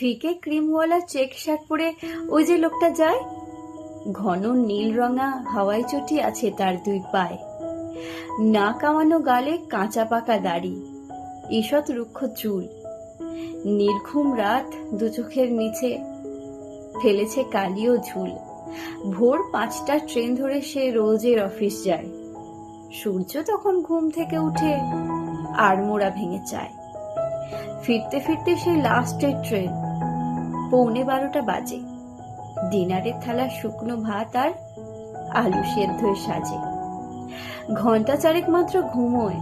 ফিকে ক্রিমওয়ালা check shirt পরে ওই যে লোকটা যায়? ঘন নীল রঙা হাওয়াই চটি আছে তার দুই পায়ে। না কামানো গালে কাঁচা পাকা দাড়ি। ঈষৎ রুক্ষ চুল। নির্ঘুম রাত দু চোখের নিচে। ফেলেছে কালিও ঝুল। ভোর পাঁচটা ট্রেন ধরে সে রোজের অফিস যায়। সূর্য তখন ঘুম থেকে উঠে আড়মোড়া ভেঙে চায়। ফিরতে ফিরতে সেই লাস্টের ট্রেন। পৌনে বারোটা বাজে। ডিনারের থালা শুকনো ভাত আর আলু সেদ্ধই সাজে। ঘণ্টা চারেক মাত্র ঘুমোয়।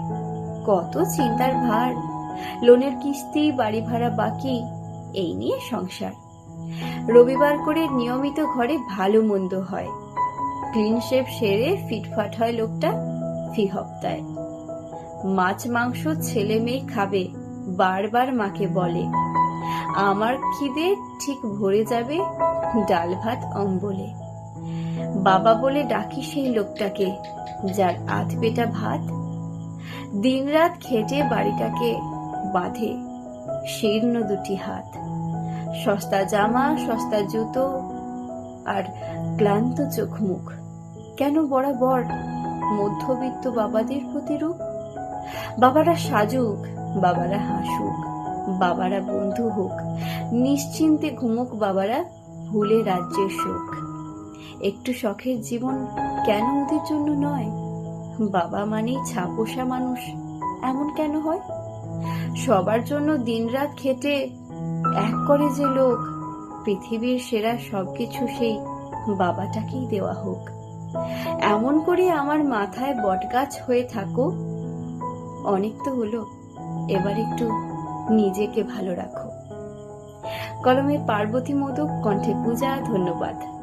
কত চিন্তার ভার। লোনের কিস্তি, বাড়ি ভাড়া বাকি, এই নিয়ে সংসার। রবিবার করে নিয়মিত ঘরে ভালো মন্দ হয়। ক্লিন শেপ সেরে ফিটফাট হয় লোকটা ফি হপ্তায়। মাছ, মাংস ছেলে মেয়ে খাবে, বারবার মাকে বলে। আমার খিদে ঠিক ভরে যাবে ডাল ভাত অম্বলে। বাবা বলে ডাকি সেই লোকটাকে, যার আধ পেটা ভাত। দিনরাত খেটে বাড়িটাকে বাঁধে শীর্ণ দুটি হাত। সস্তা জামা, সস্তা জুতো আর ক্লান্ত চোখ মুখ কেন বরাবর মধ্যবিত্ত বাবাদের প্রতিরূপ? বাবারা সাজুক, বাবারা হাসুক। বাবারা বন্ধু হোক, নিশ্চিন্তে ঘুমুক বাবারা ভুলে রাজ্যের সুখ একটু শখের জীবন কেন ওদের জন্য নয়? বাবা মানেই ছাপোষা মানুষ, এমন কেন হয়? সবার জন্য দিনরাত খেটে এক করে যে লোক, পৃথিবীর সেরা সবকিছু সেই বাবাটাকেই দেওয়া হোক। এমন করে আমার মাথায় বটগাছ হয়ে থাকো। অনেক তো হলো, এবার একটু নিজেকে ভালো রাখো। কলমে পার্বতী মোদক কণ্ঠে পূজা ধন্যবাদ।